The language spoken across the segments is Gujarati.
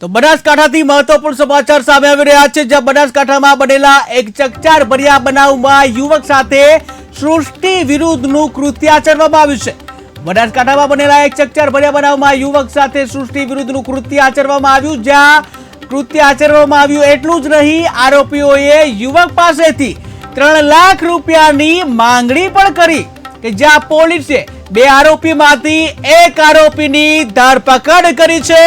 તો બનાસકાંઠાથી મહત્વપૂર્ણ સમાચાર સામે આવી રહ્યા છે, જ્યાં બનાસકાંઠામાં બનેલા એક ચકચાર ભર્યા બનાવમાં યુવક સાથે સૃષ્ટિ વિરુદ્ધનું કૃત્ય આચરવામાં આવ્યું છે. બનાસકાંઠામાં બનેલા એક ચકચાર ભર્યા બનાવમાં યુવક સાથે સૃષ્ટિ વિરુદ્ધનું કૃત્ય આચરવામાં આવ્યું, જ્યાં કૃત્ય આચરવામાં આવ્યું એટલું જ નહીં, આરોપીઓએ યુવક પાસેથી ત્રણ લાખ રૂપિયાની માંગણી પણ કરી કે જ્યાં પોલીસે બે આરોપીમાંથી એક આરોપીની ધરપકડ કરી છે.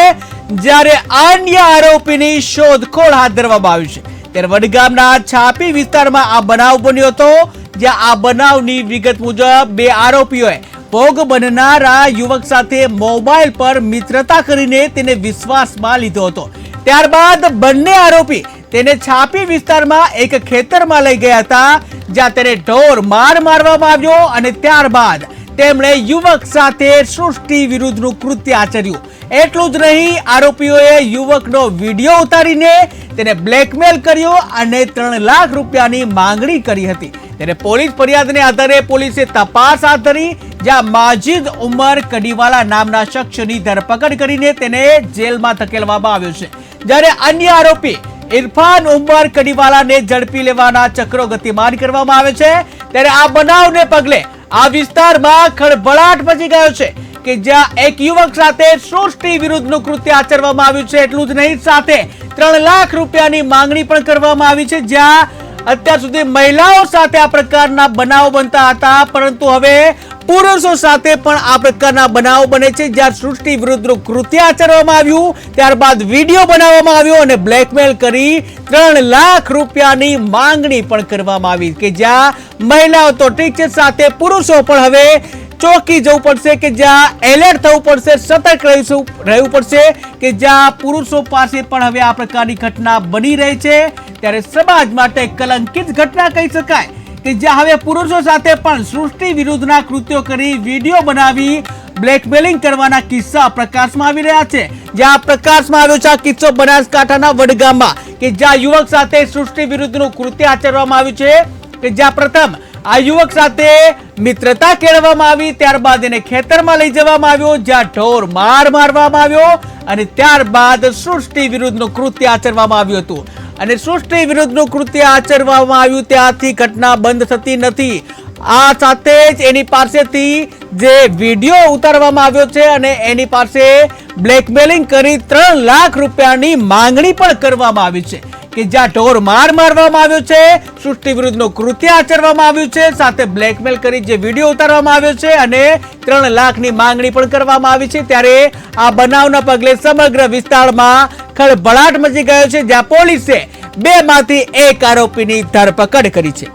જ્યારે અન્ય આરોપીની શોધખોળ હાથ ધરવામાં આવી છે. ત્યારે વડગામના છાપી વિસ્તારમાં આ બનાવ બન્યો હતો, જ્યાં આ બનાવની વિગત મુજબ બે આરોપીઓએ ભોગ બનનારા યુવક સાથે મોબાઈલ પર મિત્રતા કરીને તેને વિશ્વાસમાં લીધો હતો. ત્યારબાદ બંને આરોપી તેને છાપી વિસ્તારમાં એક ખેતરમાં લઈ ગયા હતા, જ્યાં તેને ઢોર માર મારવામાં આવ્યો અને ત્યારબાદ તેમણે યુવક સાથે સૃષ્ટિ વિરુદ્ધનું કૃત્ય આચર્યું. એટલું જ નહીં, આરોપીઓએ યુવકનો વીડિયો ઉતારીને તેને બ્લેકમેલ કર્યો અને ત્રણ લાખ રૂપિયાની માંગણી કરી હતી. ત્યારે પોલીસ ફરિયાદને આધારે પોલીસે તપાસ હાથ ધરી, જ્યાં માજીદ ઉમર કડીવાલા નામના શખ્સની ધરપકડ કરીને તેને જેલમાં ધકેલવામાં આવ્યો છે. જ્યારે અન્ય આરોપી ઇરફાન ઉમર કડીવાલાને ઝડપી લેવાના ચક્રો ગતિમાન કરવામાં આવે છે, ત્યારે આ બનાવને પગલે આ વિસ્તારમાં ખળભળાટ મચી ગયો છે કે જ્યાં એક યુવક સાથે સૃષ્ટિ વિરુદ્ધનું કૃત્ય આચરવામાં આવ્યું છે, એટલું જ નહીં, સાથે ત્રણ લાખ રૂપિયાની માંગણી પણ કરવામાં આવી છે, જ્યાં અત્યાર સુધી મહિલાઓ સાથે આ પ્રકારના બનાવો બનતા હતા, પરંતુ હવે પુરુષો સાથે પણ આ પ્રકારના બનાવ બને છે. જ્યાં સૃષ્ટિ વિરુદ્ધનું કૃત્ય આચરવામાં આવ્યું, ત્યારબાદ વીડિયો બનાવવામાં આવ્યો અને બ્લેકમેલ કરી ત્રણ લાખ રૂપિયાની માંગણી પણ કરવામાં આવી કે જ્યાં મહિલાઓ તો ઠીક છે, સાથે પુરુષો પણ હવે ચોકી જવું પડશે કે જ્યાં એલર્ટ થવું પડશે, સતર્ક રહીશું, રહેવું પડશે કે જ્યાં પુરુષો પાસે પણ હવે આ પ્રકારની ઘટના બની રહી છે. ત્યારે સમાજ માટે કલંકિત ઘટના કહી શકાય. કે જ્યાં હવે પુરુષો સાથે પણ સૃષ્ટિ વિરુદ્ધના કૃત્યો કરી વીડિયો બનાવી બ્લેકમેલિંગ કરવાના કિસ્સા પ્રકાશમાં આવી રહ્યા છે. જ્યાં પ્રકાશમાં આવ્યો છે આ કિસ્સો બનાસકાંઠાના વડગામમાં કે જ્યાં યુવક સાથે સૃષ્ટિ વિરુદ્ધનું કૃત્ય આચરવામાં આવ્યું છે. કે જ્યાં પ્રથમ આ યુવક સાથે મિત્રતા કેળવવામાં આવી, ત્યારબાદ એને ખેતરમાં લઈ જવામાં આવ્યો, જ્યાં ઢોર માર મારવામાં આવ્યો અને ત્યારબાદ સૃષ્ટિ વિરુદ્ધનું કૃત્ય આચરવામાં આવ્યું હતું. અને સૃષ્ટિ વિરુદ્ધનું કૃત્ય આચરવામાં આવ્યું ત્યાંથી ઘટના બંધ થતી નથી. આ સાથે જ એની પાસેથી જે વીડિયો ઉતારવામાં આવ્યો છે અને એની પાસે બ્લેકમેલિંગ કરી ત્રણ લાખ રૂપિયાની માંગણી પણ કરવામાં આવી છે કે જ્યાં ઢોર માર મારવામાં આવ્યો છે, સૃષ્ટિ વિરુદ્ધનું કૃત્ય આચરવામાં આવ્યું છે, સાથે બ્લેકમેલ કરી જે વીડિયો ઉતારવામાં આવ્યો છે અને ત્રણ લાખની માંગણી પણ કરવામાં આવી છે. ત્યારે આ બનાવના પગલે સમગ્ર વિસ્તારમાં ખળભળાટ મચી ગયો છે જ્યાં પોલીસે બે માંથી એક આરોપીની ધરપકડ કરી છે.